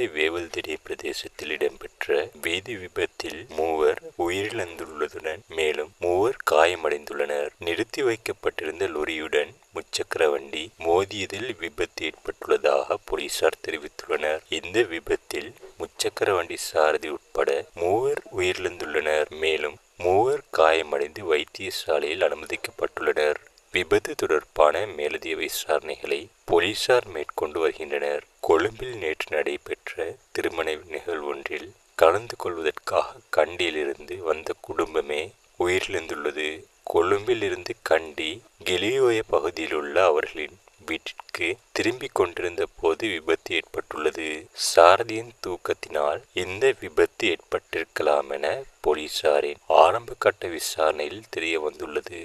மதுரை வேவல்திரை பிரதேசத்தில் இடம்பெற்ற வீதி விபத்தில் மூவர் உயிரிழந்துள்ளதுடன் மேலும் மூவர் காயமடைந்துள்ளனர். நிறுத்தி வைக்கப்பட்டிருந்த லொரியுடன் முச்சக்கர வண்டி மோதியதில் விபத்து ஏற்பட்டுள்ளதாக போலீசார் தெரிவித்துள்ளனர். இந்த விபத்தில் முச்சக்கர வண்டி சாரதி உட்பட மூவர் உயிரிழந்துள்ளனர். மேலும் மூவர் காயமடைந்து வைத்தியசாலையில் அனுமதிக்கப்பட்டுள்ளனர். விபத்து தொடர்பான மேலதிக விசாரணைகளை போலீசார் மேற்கொண்டு வருகின்றனர். கொழும்பில் நேற்று நடைபெற்ற திருமண நிகழ்வொன்றில் கலந்து கொள்வதற்காக கண்டியிலிருந்து வந்த குடும்பமே உயிரிழந்துள்ளது. கொழும்பில் இருந்து கண்டி கெலியோய பகுதியில் உள்ள அவர்களின் வீட்டிற்கு திரும்பிக் கொண்டிருந்த போது விபத்து ஏற்பட்டுள்ளது. சாரதியின் தூக்கத்தினால் இந்த விபத்து ஏற்பட்டிருக்கலாம் என போலீசாரின் ஆரம்ப கட்ட விசாரணையில் தெரிய வந்துள்ளது